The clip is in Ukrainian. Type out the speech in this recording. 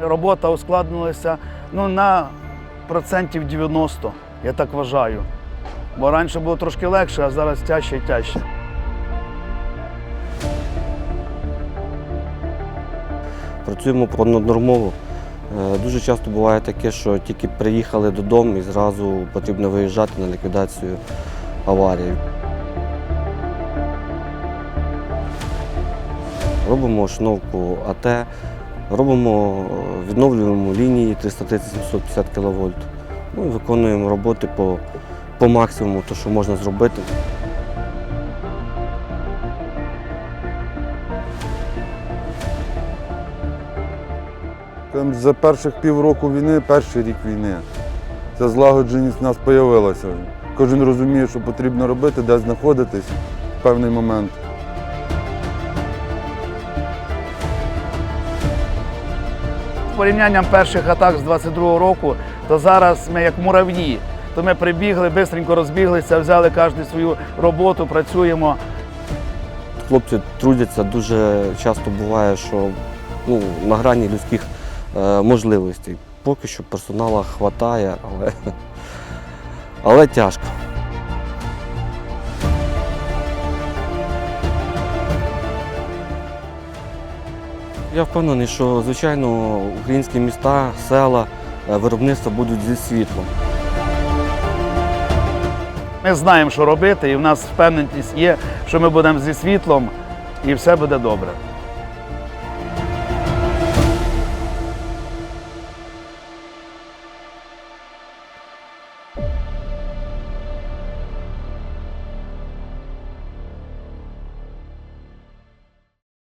Робота ускладнилася ну, на процентів 90, я так вважаю. Бо раніше було трошки легше, а зараз тяжче і тяжче. Працюємо понаднормово. Е, Дуже часто буває таке, що тільки приїхали додому і зразу потрібно виїжджати на ліквідацію аварії. Робимо ошновку АТ, робимо, відновлюємо лінії 330-750 кВт. Ну, виконуємо роботи по, по максимуму, то, що можна зробити. За перших півроку війни, перший рік війни, ця злагодженість в нас з'явилася. Кожен розуміє, що потрібно робити, де знаходитись в певний момент. Порівнянням перших атак з 22-го року, то зараз ми як мурав'ї. То ми прибігли, швидко розбіглися, взяли кожен свою роботу, працюємо. Хлопці трудяться дуже часто буває, що ну, на грані людських е, можливостей. Поки що персоналу вистачає, але, але тяжко. Я впевнений, що звичайно українські міста, села, е, виробництва будуть зі світлом. Ми знаємо, що робити, і в нас впевненість є, що ми будемо зі світлом, і все буде добре.